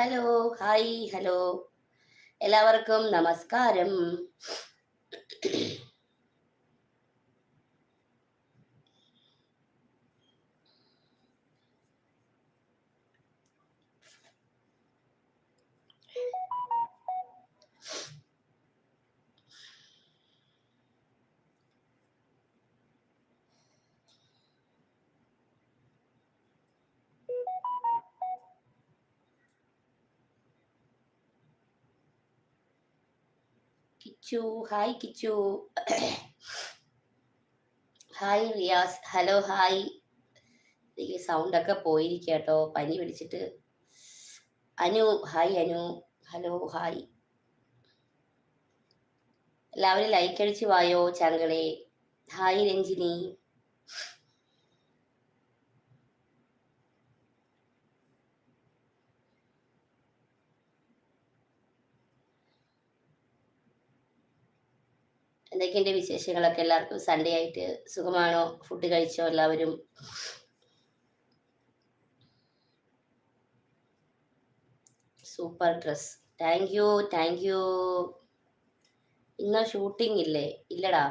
Hello hi hello. എല്ലാവർക്കും നമസ്കാരം. Kichu hi Kichu. Hi Riyas hello hi. എനിക്ക് sound ഒക്കെ പോയിരിക്കട്ടോ. പനി പിടിച്ചിട്ട്. Anu hi Anu. Hello hi. എല്ലാവരും ലൈക്ക് അടിച്ച് വായോ ചങ്കളെ ഹായ് രഞ്ജിനി. എന്തൊക്കെയുണ്ട് വിശേഷങ്ങളൊക്കെ എല്ലാവർക്കും? സൺഡേ ആയിട്ട് സുഖമാണോ? ഫുഡ് കഴിച്ചോ എല്ലാവരും? Super dress thank you thank you ഇന്ന് ഷൂട്ടിംഗ് ഇല്ലേ? ഇല്ലടാ.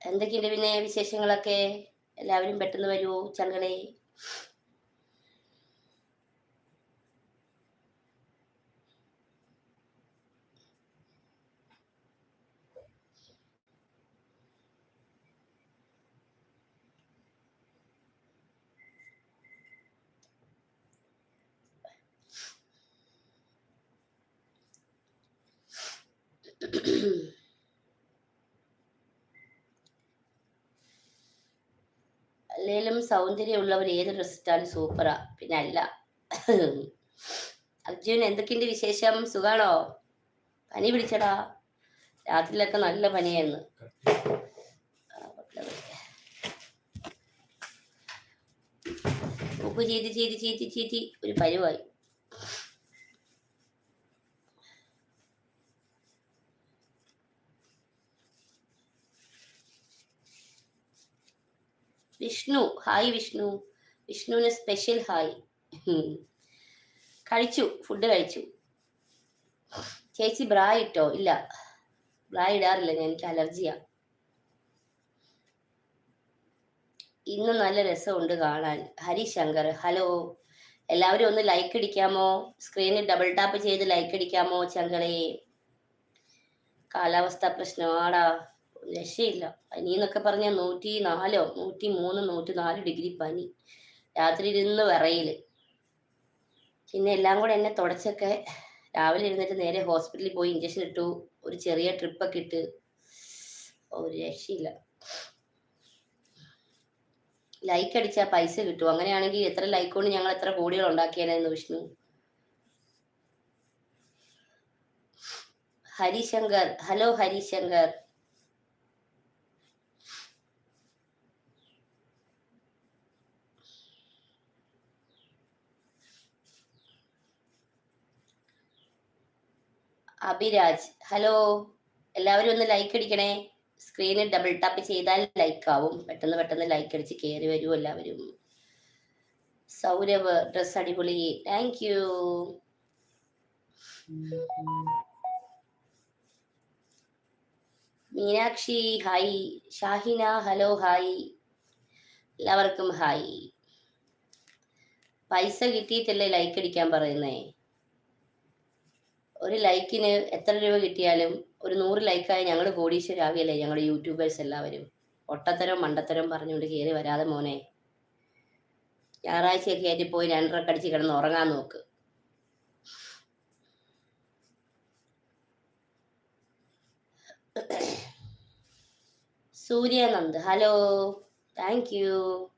എന്തൊക്കെയുണ്ട് പിന്നെ വിശേഷങ്ങളൊക്കെ? എല്ലാവരും പെട്ടെന്ന് വരുമോ ചങ്കളെ അല്ലേലും സൗന്ദര്യമുള്ളവർ ഏത് ഡ്രസ് ഇട്ടാലും സൂപ്പറാ. പിന്നെ അല്ല. അർജുൻ എന്തൊക്കെയുണ്ട് വിശേഷം? സുഖാണോ? പനി പിടിച്ചടാ. രാത്രിയിലൊക്കെ നല്ല പനിയായിരുന്നു. ഉപ്പ് ചീറ്റി ചീറ്റി ചീറ്റി ചീറ്റി ഒരു പരുവായി. വിഷ്ണു. ഹായ് വിഷ്ണു. വിഷ്ണുവിന് സ്പെഷ്യൽ ഹായ് കഴിച്ചു. ഫുഡ് കഴിച്ചു. ചേച്ചി ബ്രാ ഇട്ടോ? ഇല്ല. ബ്രാ ഇടാറില്ല. ഞാൻ എനിക്ക് അലർജിയാ. ഇന്ന് നല്ല രസമുണ്ട് കാണാൻ. ഹരിശങ്കർ ഹലോ എല്ലാവരും ഒന്ന് ലൈക്ക് അടിക്കാമോ? സ്ക്രീനിൽ ഡബിൾ ടാപ്പ് ചെയ്ത് ലൈക്ക് അടിക്കാമോ ചങ്കളെ കാലാവസ്ഥ പ്രശ്നമാടാ. രക്ഷയില്ല. പനി എന്നൊക്കെ പറഞ്ഞാൽ നൂറ്റി നാലോ നൂറ്റി മൂന്ന് നൂറ്റി നാല് ഡിഗ്രി പനി. രാത്രി ഇരുന്ന് വിറയിൽ. പിന്നെ എല്ലാം കൂടെ എന്നെ തുടച്ചൊക്കെ രാവിലെ ഇരുന്നിട്ട് നേരെ ഹോസ്പിറ്റലിൽ പോയി ഇഞ്ചക്ഷൻ ഇട്ടു. ഒരു ചെറിയ ട്രിപ്പൊക്കെ ഇട്ട്. ഒരു രക്ഷയില്ല. ലൈക്ക് അടിച്ചാൽ പൈസ കിട്ടും. അങ്ങനെയാണെങ്കിൽ എത്ര ലൈക്ക് കൊണ്ട് ഞങ്ങൾ എത്ര കോടികൾ ഉണ്ടാക്കിയാലെന്ന് വിഷ്ണു. ഹരിശങ്കർ ഹലോ ഹരിശങ്കർ. അഭിരാജ്. ഹലോ എല്ലാവരും ഒന്ന് ലൈക്ക് അടിക്കണേ. സ്ക്രീനിൽ ഡബിൾ ടാപ്പ് ചെയ്താൽ ലൈക്ക് ആവും. പെട്ടെന്ന് പെട്ടെന്ന് ലൈക്ക് അടിച്ച് കയറി വരൂ എല്ലാവരും. സൗരവ് ഡ്രസ് അടിപൊളി. Thank you Meenakshi hi Shahina hello hi എല്ലാവർക്കും ഹായ് പൈസ കിട്ടിയിട്ടല്ലേ ലൈക്ക് അടിക്കാൻ പറയുന്നേ? ഒരു ലൈക്കിന് എത്ര രൂപ കിട്ടിയാലും ഒരു നൂറ് ലൈക്കായി ഞങ്ങൾ കോടീശ്വരാവിയല്ലേ ഞങ്ങളുടെ യൂട്യൂബേഴ്സ് എല്ലാവരും. ഒട്ടത്തരം മണ്ടത്തരം പറഞ്ഞുകൊണ്ട് കയറി വരാതെ മോനെ. ഞായറാഴ്ചയൊക്കെ ആയിട്ട് പോയി രണ്ടരക്ക് കിടന്ന് ഉറങ്ങാൻ നോക്ക്. Suryanand hello. Thank you.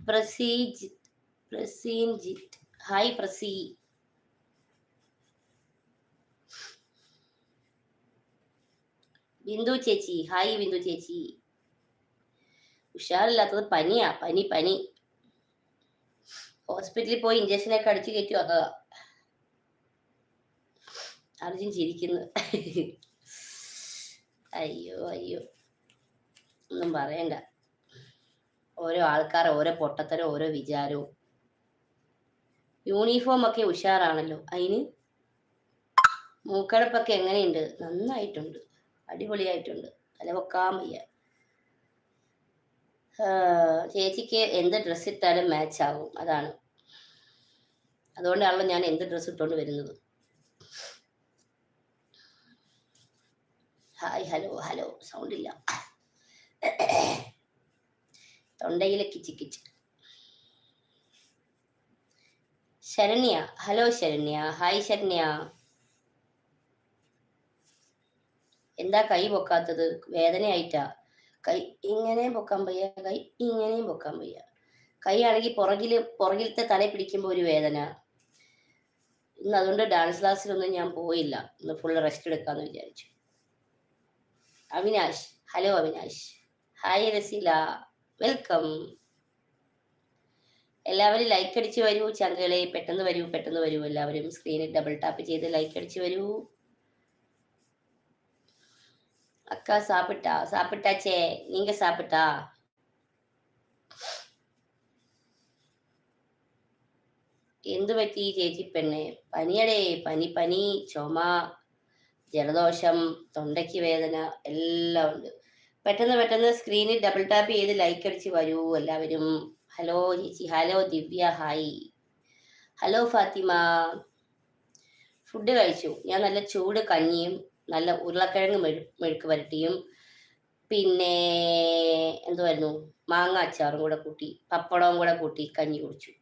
Praseejith Praseenjith. Hi Prasee. Bindu ചേച്ചി. ഹായ് ബിന്ദു ചേച്ചി. ഉഷാറില്ലാത്തത് പനിയാ. പനി പനി. ഹോസ്പിറ്റലിൽ പോയി ഇഞ്ചക്ഷനൊക്കെ അടിച്ചു കയറ്റി വന്നതാ. അർജുൻ ചിരിക്കുന്നു. അയ്യോ അയ്യോ. ഒന്നും പറയണ്ട. ഓരോ ആൾക്കാർ ഓരോ പൊട്ടത്തരം ഓരോ വിചാരവും. യൂണിഫോം ഒക്കെ ഉഷാറാണല്ലോ. അതിന് മൂക്കടപ്പൊക്കെ എങ്ങനെയുണ്ട്? നന്നായിട്ടുണ്ട്. അടിപൊളിയായിട്ടുണ്ട്. തല പൊക്കാൻ വയ്യ. ചേച്ചിക്ക് എന്ത് ഡ്രസ്സ് ഇട്ടാലും മാച്ച് ആവും. അതാണ്. അതുകൊണ്ടാണല്ലോ ഞാൻ എന്ത് ഡ്രസ്സ് ഇട്ടുകൊണ്ട് വരുന്നത്. ഹായ് ഹലോ ഹലോ സൗണ്ട് ഇല്ല. തൊണ്ടയിലെ കിച്ച് കിച്ച്. ശരണ്യ. ഹലോ ശരണ്യ. ഹായ് ശരണ്യ. എന്താ കൈ പൊക്കാത്തത്? വേദനയായിട്ടാ. കൈ ഇങ്ങനെയും പൊക്കാൻ വയ്യ കൈ ഇങ്ങനെയും പൊക്കാൻ വയ്യ. കൈ ആണെങ്കിൽ പുറകിൽ പുറകിലത്തെ തല പിടിക്കുമ്പോൾ ഒരു വേദന. ഇന്ന് അതുകൊണ്ട് ഡാൻസ് ക്ലാസ്സിലൊന്നും ഞാൻ പോയില്ല. ഇന്ന് ഫുള്ള് റെസ്റ്റ് എടുക്കാന്ന് വിചാരിച്ചു. Avinash. Hello Avinash. Hi Raseela. Welcome എല്ലാവരും ലൈക്ക് അടിച്ച് വരൂ. ചങ്കളെ പെട്ടെന്ന് വരൂ പെട്ടെന്ന് വരൂ. എല്ലാവരും സ്ക്രീനിൽ ഡബിൾ ടാപ്പ് ചെയ്ത് ലൈക്ക് അടിച്ച് വരൂ. அக்கா சாப்பிட்டா சாப்பிட்டாச்சே நீங்க சாப்பிட்டா എന്ത് പറ്റി ചേച്ചി പെണ്ണെ പനിയടേ പനി പനി ചുമ ജലദോഷം തൊണ്ടയ്ക്ക് വേദന എല്ലാം ഉണ്ട് പെട്ടെന്ന് പെട്ടെന്ന് സ്ക്രീനിൽ ഡബിൾ ടാപ്പ് ചെയ്ത് ലൈക്ക് അടിച്ച് വരൂ എല്ലാവരും ഹലോ ചേച്ചി hello Divya hi hello Fathima food കഴിച്ചു ഞാൻ നല്ല ചൂട് കഞ്ഞിയും നല്ല ഉരുളക്കിഴങ്ങ് മെഴു മെഴുക്ക് വരട്ടിയും. പിന്നെ എന്തുവായിരുന്നു? മാങ്ങ അച്ചാറും കൂടെ കൂട്ടി പപ്പടവും കൂടെ കൂട്ടി കഞ്ഞി കുടിച്ചു.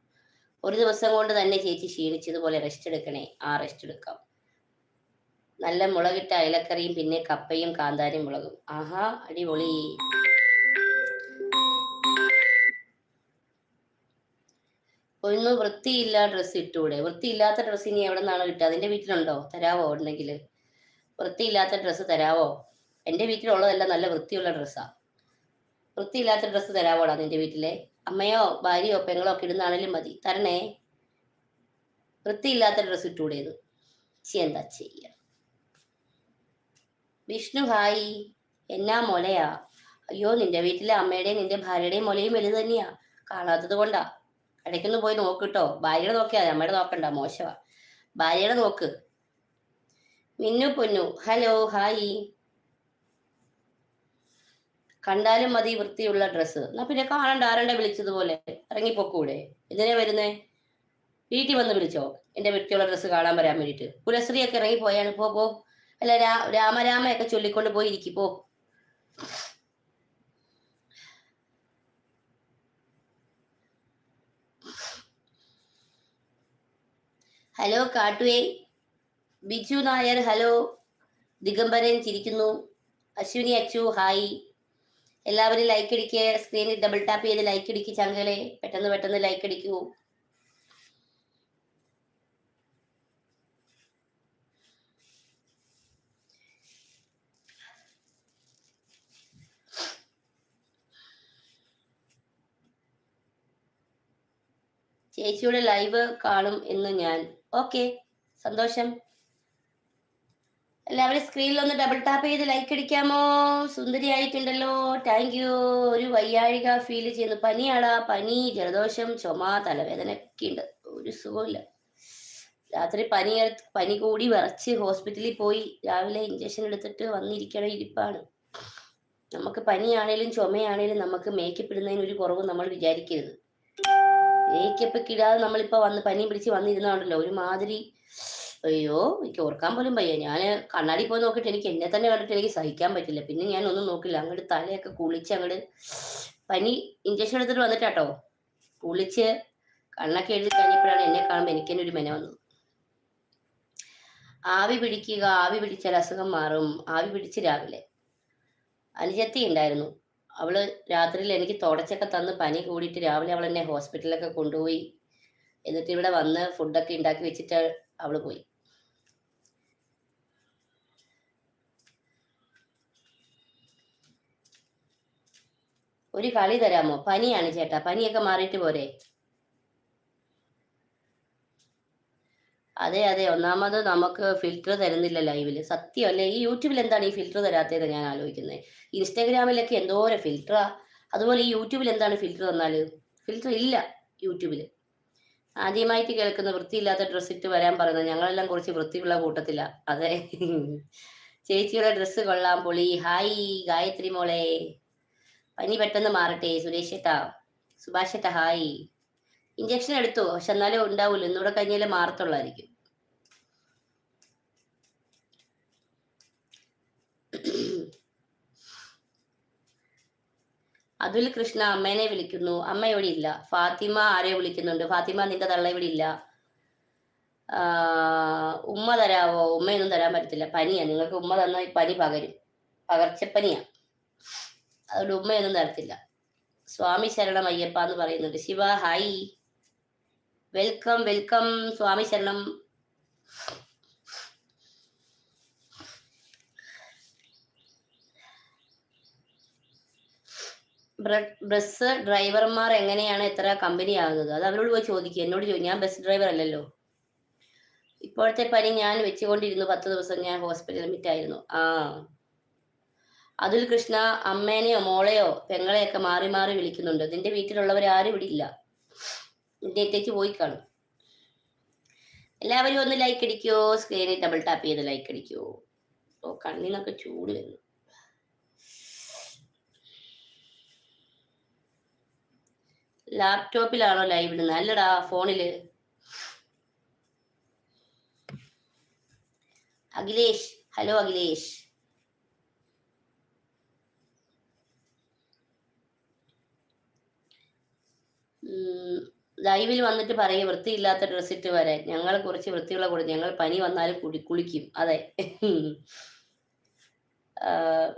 ഒരു ദിവസം കൊണ്ട് തന്നെ ചേച്ചി ക്ഷീണിച്ചതുപോലെ റെസ്റ്റ് എടുക്കണേ. ആ റെസ്റ്റ് എടുക്കാം. നല്ല മുളകിട്ട അയലക്കറിയും പിന്നെ കപ്പയും കാന്താരിയും മുളകും. ആഹാ അടിപൊളി. ഒന്ന് വൃത്തിയില്ല ഡ്രസ്സ് ഇട്ടൂടെ? വൃത്തിയില്ലാത്ത ഡ്രസ്സ് ഇനി എവിടെ നിന്നാണ് കിട്ടുക? അതിന്റെ വീട്ടിലുണ്ടോ? തരാവോ ഉണ്ടെങ്കിൽ വൃത്തിയില്ലാത്ത ഡ്രസ്സ് തരാവോ? എന്റെ വീട്ടിലുള്ളതല്ല നല്ല വൃത്തിയുള്ള ഡ്രസ്സാ വൃത്തിയില്ലാത്ത ഡ്രസ്സ് തരാവോടാ നിന്റെ വീട്ടിലെ? അമ്മയോ ഭാര്യയോ പെങ്ങളോ ഒക്കെ ഇടുന്നാണേലും മതി. തരണേ. വൃത്തിയില്ലാത്ത ഡ്രസ്സ് ഇട്ടൂടേത് ചി എന്താ ചെയ്യ? വിഷ്ണു ഹായ്. എന്നാ മൊലയാ അയ്യോ നിന്റെ വീട്ടിലെ അമ്മയുടെയും നിന്റെ ഭാര്യയുടെയും മൊലയും വലുത് തന്നെയാ. കാണാത്തത് കൊണ്ടാ. ഇടയ്ക്കൊന്ന് പോയി നോക്കിട്ടോ ഭാര്യയുടെ നോക്കിയാ അമ്മയുടെ നോക്കണ്ട. മോശമാ ഭാര്യയുടെ നോക്ക്. മിന്നു പൊന്നു. Hello hi. കണ്ടാലും മതി വൃത്തിയുള്ള ഡ്രസ്സ് എന്നാ പിന്നെ കാണണ്ട ആരണ്ട വിളിച്ചതുപോലെ. ഇറങ്ങിപ്പോക്കൂടെ. എന്തിനാ വരുന്നേ? വീട്ടിൽ വന്ന് വിളിച്ചോ. എന്റെ വൃത്തിയുള്ള ഡ്രസ്സ് കാണാൻ വരാൻ വേണ്ടിട്ട് കുലശ്രീയൊക്കെ ഇറങ്ങി പോയാണ് പോ പോ. അല്ല രാ രാമരാമയൊക്കെ ചൊല്ലിക്കൊണ്ട് പോയി ഇരിക്കിപ്പോ പോ. ഹലോ കാട്ടുവേ. ബിജു നായർ ഹലോ. ദിഗംബരൻ ചിരിക്കുന്നു. അശ്വിനി അച്ചു ഹായ്. എല്ലാവരും ലൈക്ക് അടിക്കുക സ്ക്രീനിൽ ഡബിൾ ടാപ്പ് ചെയ്ത് ലൈക്ക് അടിക്കുക ചങ്കളെ പെട്ടെന്ന് പെട്ടെന്ന് ലൈക്ക് അടിക്കൂ. ചേച്ചിയുടെ ലൈവ് കാണും എന്ന് ഞാൻ. ഓക്കെ സന്തോഷം. എല്ലാവരും സ്ക്രീനിൽ ഒന്ന് ഡബിൾ ടാപ്പ് ചെയ്ത് ലൈക്ക് അടിക്കാമോ? സുന്ദരി ആയിട്ടുണ്ടല്ലോ താങ്ക് യു ഒരു വയ്യാഴിക ഫീൽ ചെയ്യുന്നു. പനിയാടാ പനി ജലദോഷം ചുമ തലവേദന ഒക്കെ ഉണ്ട് ഒരു സുഖമില്ല രാത്രി പനി പനി കൂടി വിറച്ച് ഹോസ്പിറ്റലിൽ പോയി രാവിലെ ഇഞ്ചക്ഷൻ എടുത്തിട്ട് വന്നിരിക്കണ ഇരിപ്പാണ്. നമുക്ക് പനിയാണേലും ചുമയാണേലും നമുക്ക് മേക്കപ്പ് ഇടുന്നതിന് ഒരു കുറവ് നമ്മൾ വിചാരിക്കരുത്. മേക്കപ്പ് ഇടാതെ നമ്മളിപ്പോ വന്ന് പനി പിടിച്ച് വന്നിരുന്നാണല്ലോ ഒരു മാതിരി അയ്യോ എനിക്ക് ഓർക്കാൻ പോലും വയ്യ. ഞാൻ കണ്ണാടി പോയി നോക്കിയിട്ട് എനിക്ക് എന്നെ തന്നെ കണ്ടിട്ട് എനിക്ക് സഹിക്കാൻ പറ്റില്ല. പിന്നെ ഞാൻ ഒന്നും നോക്കില്ല. അങ്ങോട്ട് തലയൊക്കെ കുളിച്ച് അങ്ങോട്ട് പനി ഇഞ്ചക്ഷൻ എടുത്തിട്ട് വന്നിട്ടാട്ടോ. കുളിച്ച് കണ്ണൊക്കെ എഴുതി കഴിഞ്ഞപ്പോഴാണ് എന്നെ കാണുമ്പോൾ എനിക്ക് തന്നെ ഒരു മെന വന്നത്. ആവി പിടിക്കുക ആവി പിടിച്ചാൽ അസുഖം മാറും. ആവി പിടിച്ച് രാവിലെ. അനുജത്തി ഉണ്ടായിരുന്നു. അവൾ രാത്രിയിൽ എനിക്ക് തുടച്ചൊക്കെ തന്ന് പനി കൂടിയിട്ട് രാവിലെ അവൾ എന്നെ ഹോസ്പിറ്റലിലൊക്കെ കൊണ്ടുപോയി. എന്നിട്ട് ഇവിടെ വന്ന് ഫുഡൊക്കെ ഉണ്ടാക്കി വെച്ചിട്ട് അവൾ പോയി. ഒരു കളി തരാമോ? പനിയാണ് ചേട്ടാ. പനിയൊക്കെ മാറിയിട്ട് പോരെ. അതെ അതെ. ഒന്നാമത് നമുക്ക് ഫിൽറ്റർ തരുന്നില്ല ലൈവിൽ സത്യമല്ലേ ഈ യൂട്യൂബിൽ എന്താണ് ഈ ഫിൽറ്റർ തരാത്തത് ഞാൻ ആലോചിക്കുന്നത് ഇൻസ്റ്റാഗ്രാമിലൊക്കെ എന്തോരം ഫിൽറ്ററാ അതുപോലെ ഈ യൂട്യൂബിൽ എന്താണ് ഫിൽറ്റർ തന്നാൽ? ഫിൽറ്റർ ഇല്ല യൂട്യൂബിൽ ആദ്യമായിട്ട് കേൾക്കുന്ന വൃത്തിയില്ലാത്ത ഡ്രസ്സ് ഇട്ട് വരാൻ പറയുന്നത് ഞങ്ങളെല്ലാം കുറച്ച് വൃത്തിയുള്ള കൂട്ടത്തില. അതെ. ചേച്ചിയുടെ ഡ്രസ്സ് കൊള്ളാം പൊളി. ഹായ് ഗായത്രി മോളെ. പനി പെട്ടെന്ന് മാറട്ടെ സുരേഷ് ഏട്ടാ സുഭാഷ് ഏട്ടാ ഹായ് ഇഞ്ചക്ഷൻ എടുത്തു? പക്ഷെ എന്നാലും ഉണ്ടാവില്ല ഇന്നൂടെ കഴിഞ്ഞാലേ മാറത്തുള്ളായിരിക്കും. അതുൽ കൃഷ്ണ അമ്മേനെ വിളിക്കുന്നു. അമ്മ ഇവിടെ ഇല്ല. ഫാത്തിമ ആരെ വിളിക്കുന്നുണ്ട്? ഫാത്തിമ നിന്റെ തള്ള ഇവിടെ ഇല്ല. ഉമ്മ തരാവോ? ഉമ്മയൊന്നും തരാൻ പറ്റത്തില്ല. പനിയാ. നിങ്ങൾക്ക് ഉമ്മ തന്നാൽ ഈ പനി പകരും. പകർച്ചപ്പനിയാ. അതുകൊണ്ട് ഉമ്മയൊന്നും തരത്തില്ല. സ്വാമി ശരണം അയ്യപ്പ എന്ന് പറയുന്നുണ്ട്. ശിവ ഹായ്. വെൽക്കം വെൽക്കം സ്വാമി ശരണം. ബസ് ഡ്രൈവർമാർ എങ്ങനെയാണ് എത്ര കമ്പനി ആകുന്നത്? അത് അവരോട് പോയി ചോദിക്കുക എന്നോട് ചോദിക്കും ഞാൻ ബസ് ഡ്രൈവർ അല്ലല്ലോ. ഇപ്പോഴത്തെ പനി ഞാൻ വെച്ചുകൊണ്ടിരുന്നു പത്ത് ദിവസം ഞാൻ ഹോസ്പിറ്റൽ അഡ്മിറ്റ് ആയിരുന്നു. ആ. അതുൽ കൃഷ്ണ അമ്മേനെയോ മോളെയോ പെങ്ങളെയൊക്കെ മാറി മാറി വിളിക്കുന്നുണ്ട്. നിന്റെ വീട്ടിലുള്ളവർ ആരും ഇവിടെ ഇല്ല. നിന്റെ ഇത്തേക്ക് പോയി കാണും. എല്ലാവരും ഒന്ന് ലൈക്ക് അടിക്കോ? സ്ക്രീനിൽ ഡബിൾ ടാപ്പ് ചെയ്ത് ലൈക്ക് അടിക്കോ? ഓ കണ്ണിനൊക്കെ ചൂട് വരുന്നു. ലാപ്ടോപ്പിലാണോ ലൈവ് ഇടുന്നത് അല്ലടാ ഫോണിൽ അഖിലേഷ്. ഹലോ അഖിലേഷ്. ലൈവിൽ വന്നിട്ട് പറയും വൃത്തിയില്ലാത്ത ഡ്രസ് ഇട്ട് വരാൻ. ഞങ്ങൾ കുറച്ച് വൃത്തിയുള്ള കൂടെ ഞങ്ങൾ പനി വന്നാൽ കുടി കുളിക്കും. അതെ.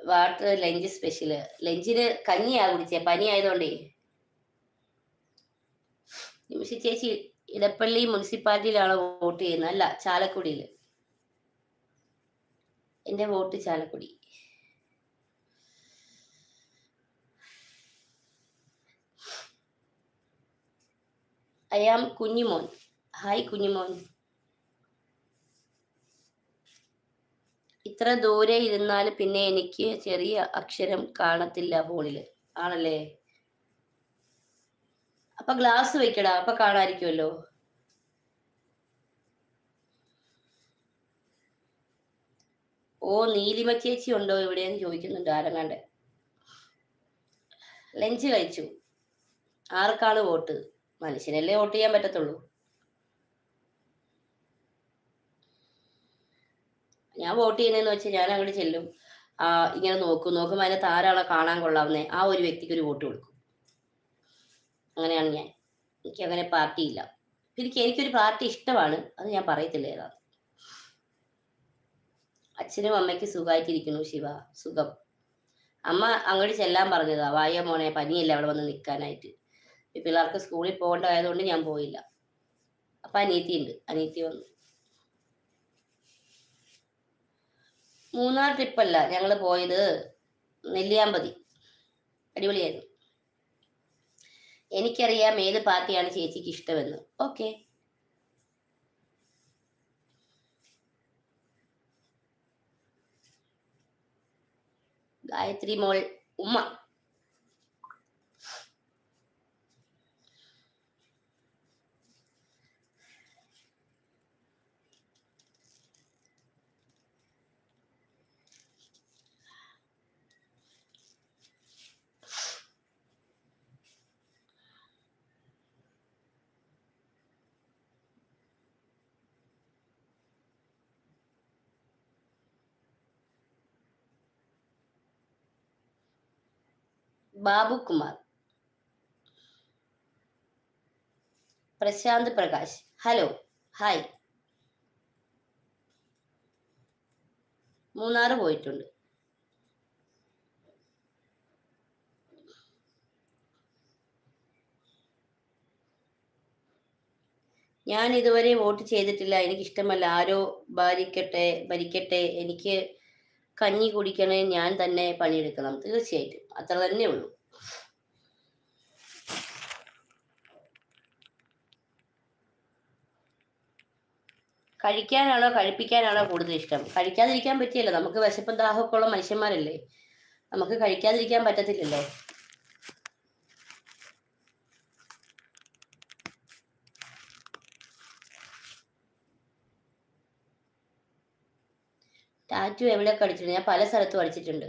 വാട്ടർ ലഞ്ച് സ്പെഷ്യൽ ലഞ്ചിന് കഞ്ഞിയാ കുടിച്ചേ? പനി ആയതുകൊണ്ടേ. നിമിഷ ചേച്ചി ഇടപ്പള്ളി മുനിസിപ്പാലിറ്റിയിലാണ് വോട്ട് ചെയ്യുന്നത്? അല്ല ചാലക്കുടിയിൽ എന്റെ vote Chalakudy. I am Kunjumon. Hi Kunjumon. ഇത്ര ദൂരെ ഇരുന്നാൽ പിന്നെ എനിക്ക് ചെറിയ അക്ഷരം കാണത്തില്ല ഫോണിൽ. ആണല്ലേ? അപ്പൊ ഗ്ലാസ് വെക്കടാ അപ്പൊ കാണാതിരിക്കുമല്ലോ ഓ നീലിമ ചേച്ചി ഉണ്ടോ ഇവിടെ എന്ന് ചോദിക്കുന്നുണ്ട് ആരങ്ങാണ്ട്. ലഞ്ച് കഴിച്ചു. ആർക്കാണ് വോട്ട്? മനുഷ്യനല്ലേ വോട്ട് ചെയ്യാൻ പറ്റത്തുള്ളൂ. ഞാൻ വോട്ട് ചെയ്യുന്നതെന്ന് വെച്ചാൽ ഞാൻ അങ്ങോട്ട് ചെല്ലും. ഇങ്ങനെ നോക്കും. നോക്കുമ്പോൾ അതിനകത്ത് ആരാളെ കാണാൻ കൊള്ളാവുന്നേ. ആ ഒരു വ്യക്തിക്ക് ഒരു വോട്ട് കൊടുക്കും. അങ്ങനെയാണ് ഞാൻ. എനിക്ക് അങ്ങനെ പാർട്ടിയില്ല എനിക്ക് എനിക്കൊരു പാർട്ടി ഇഷ്ടമാണ്. അത് ഞാൻ പറയത്തില്ല ഏതാണ് അച്ഛനും അമ്മയ്ക്ക് സുഖമായിട്ടിരിക്കുന്നു ശിവ. സുഖം. അമ്മ അങ്ങോട്ട് ചെല്ലാൻ പറഞ്ഞതാ. വായ മോനെ പനിയല്ല അവിടെ വന്ന് നിൽക്കാനായിട്ട്. പിള്ളേർക്ക് സ്കൂളിൽ പോകേണ്ടതായതുകൊണ്ട് ഞാൻ പോയില്ല. അപ്പൊ അനീത്തി ഉണ്ട് അനീത്തി വന്നു. മൂന്നാർ ട്രിപ്പല്ല ഞങ്ങൾ പോയത് നെല്ലിയാമ്പതി. അടിപൊളിയായിരുന്നു. എനിക്കറിയാം ഏത് പാർട്ടിയാണ് ചേച്ചിക്ക് ഇഷ്ടമെന്ന്. ഓക്കെ. ഗായത്രി മോൾ ഉമ്മ. ബാബു കുമാർ പ്രശാന്ത് പ്രകാശ്. Hello hi. മൂന്നാറ് പോയിട്ടുണ്ട്. ഞാൻ ഇതുവരെ വോട്ട് ചെയ്തിട്ടില്ല. എനിക്കിഷ്ടമല്ല. ആരോ ഭരിക്കട്ടെ ഭരിക്കട്ടെ. എനിക്ക് കഞ്ഞി കുടിക്കണേ ഞാൻ തന്നെ പണിയെടുക്കണം. തീർച്ചയായിട്ടും. അത്ര തന്നെ ഉള്ളൂ. കഴിക്കാനാണോ കഴിപ്പിക്കാനാണോ കൂടുതൽ ഇഷ്ടം? കഴിക്കാതിരിക്കാൻ പറ്റിയല്ലോ. നമുക്ക് വിശപ്പും ദാഹമൊക്കെ ഉള്ള മനുഷ്യന്മാരല്ലേ? നമുക്ക് കഴിക്കാതിരിക്കാൻ പറ്റത്തില്ലല്ലോ. ടാറ്റു എവിടെയൊക്കെ അടിച്ചിട്ടുണ്ട്? ഞാൻ പല സ്ഥലത്തും അടിച്ചിട്ടുണ്ട്.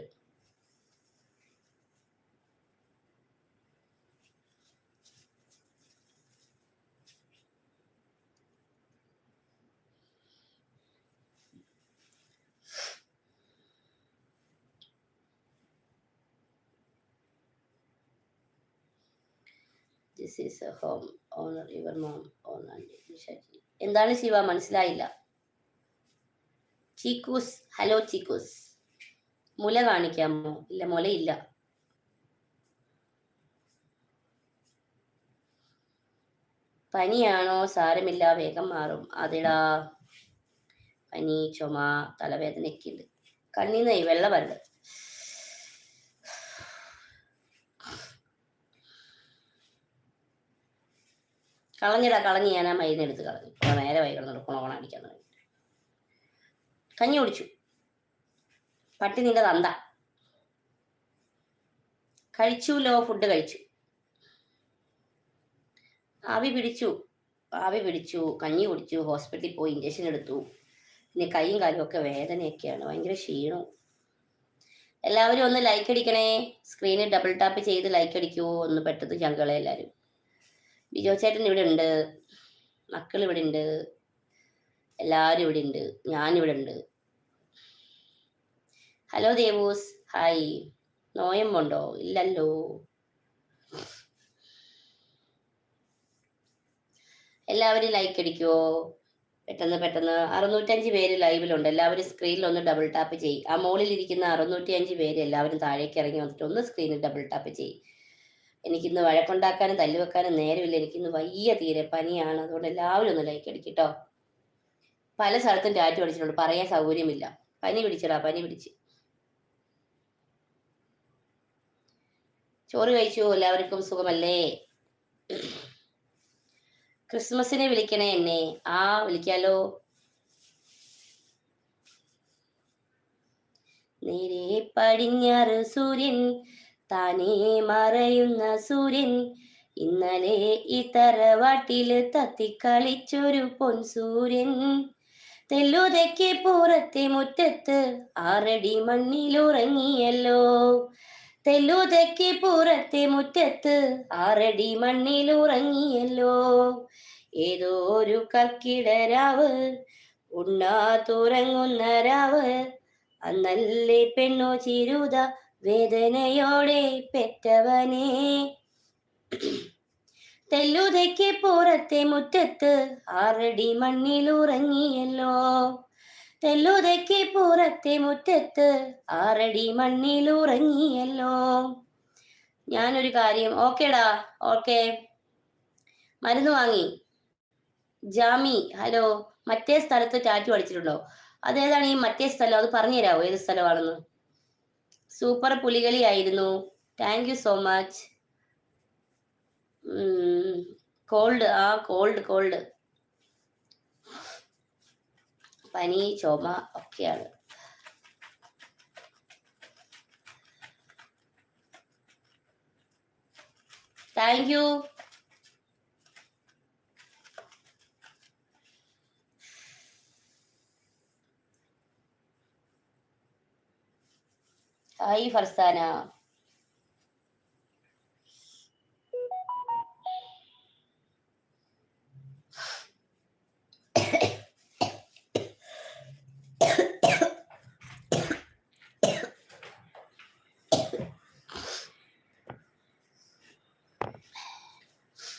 This is a home owner your mom owner എന്താണ് ശിവ? മനസ്സിലായില്ല. ചീക്കൂസ്. ഹലോ ചീക്കൂസ്. മുല കാണിക്കാമോ ഇല്ല മുലയില്ല. പനിയാണോ? സാരമില്ല വേഗം മാറും. അതിടാ. പനി ചുമ തലവേദനയൊക്കെ ഉണ്ട് കണ്ണീന്ന് വെള്ളം വരണ്ട്. കളഞ്ഞിടാ കളഞ്ഞ് ഞാൻ ആ മരുന്നെടുത്ത് കളഞ്ഞു. നേരെ കുണോണ അടിക്കാൻ തുടങ്ങി. കഞ്ഞി കുടിച്ചു. പട്ടി നിന്റെ തന്ത. കഴിച്ചുല്ലോ ഫുഡ് കഴിച്ചു. ആവി പിടിച്ചു ആവി പിടിച്ചു കഞ്ഞി കുടിച്ചു ഹോസ്പിറ്റലിൽ പോയി ഇഞ്ചക്ഷൻ എടുത്തു. പിന്നെ കൈയും കാലും ഒക്കെ വേദനയൊക്കെയാണ് ഭയങ്കര ക്ഷീണവും. എല്ലാവരും ഒന്ന് ലൈക്ക് അടിക്കണേ. സ്ക്രീനിൽ ഡബിൾ ടാപ്പ് ചെയ്ത് ലൈക്ക് അടിക്കൂ. ഒന്ന് പെട്ടത് ഞങ്ങളെ എല്ലാവരും ബിജോ ചേട്ടൻ ഇവിടെ ഉണ്ട്. മക്കൾ ഇവിടെ ഉണ്ട്. എല്ലാവരും ഇവിടെ ഉണ്ട്. ഞാനിവിടെ ഉണ്ട്. ഹലോ ദേവൂസ് ഹായ് നോയമ്പുണ്ടോ ഇല്ലല്ലോ എല്ലാവരും ലൈക്ക് അടിക്കുവോ? പെട്ടെന്ന് പെട്ടെന്ന്. അറുന്നൂറ്റഞ്ച് പേര് ലൈവിലുണ്ട് എല്ലാവരും സ്ക്രീനിൽ ഒന്ന് ഡബിൾ ടാപ്പ് ചെയ്യും. ആ മുകളിൽ ഇരിക്കുന്ന അറുന്നൂറ്റി അഞ്ച് പേര് എല്ലാവരും താഴേക്ക് ഇറങ്ങി വന്നിട്ട് ഒന്ന് സ്ക്രീനിൽ ഡബിൾ ടാപ്പ് ചെയ്യും. എനിക്കിന്ന് വഴക്കുണ്ടാക്കാനും തല്ലുവെക്കാനും നേരമില്ല. എനിക്കിന്ന് വലിയ തീരെ പനിയാണ്. അതുകൊണ്ട് എല്ലാവരും ഒന്ന് ലൈക്ക് അടിക്കട്ടോ പല സ്ഥലത്തും ടാറ്റു അടിച്ചിട്ടുണ്ട്. പറയാൻ സൗകര്യമില്ല. പനി പിടിച്ചടാ പനി പിടിച്ച്. ചോറ് കഴിച്ചു? എല്ലാവർക്കും സുഖമല്ലേ? ക്രിസ്മസിനെ വിളിക്കണേ എന്നെ. ആ വിളിക്കാലോ. നേരെ പടിഞ്ഞാറ് സൂര്യൻ താനേ മറയുന്ന സൂര്യൻ. ഇന്നലെ ഈ തറവാട്ടിൽ തത്തിക്കളിച്ചൊരു പൊൻ സൂര്യൻ തെല്ലുതയ്ക്ക് പുറത്തെ മുറ്റത്ത് ആറടി മണ്ണിലുറങ്ങിയല്ലോ. തെല്ലുതയ്ക്ക് പുറത്തെ മുറ്റത്ത് ആറടി മണ്ണിൽ ഉറങ്ങിയല്ലോ. ഏതോ ഒരു കക്കിടരാവ് ഉണ്ണാത്തുറങ്ങുന്ന രാവ്. അന്നല്ലേ പെണ്ണോ ചിരുത വേദനയോടെ പെറ്റവനെ. തെല്ലുതയ്ക്ക് പുറത്തെ മുറ്റത്ത് ആറടി മണ്ണിലുറങ്ങിയല്ലോ തെല്ലുതയ്ക്ക് പുറത്തെ മുറ്റത്ത് ആറടി മണ്ണിലുറങ്ങിയല്ലോ ഞാനൊരു കാര്യം ഓക്കേടാ ഓക്കെ. മരുന്ന് വാങ്ങി. ജാമി ഹലോ മറ്റേ സ്ഥലത്ത് ടാറ്റു അടിച്ചിട്ടുണ്ടോ? അതേതാണ് ഈ മറ്റേ സ്ഥലം? അത് പറഞ്ഞു തരാമോ ഏത് സ്ഥലമാണെന്ന്? സൂപ്പർ പുലികളി ആയിരുന്നു thank you so much cold ആ കോൾഡ് കോൾഡ് പനി ചുമ ഒക്കെയാണ്. Thank you hi Farsana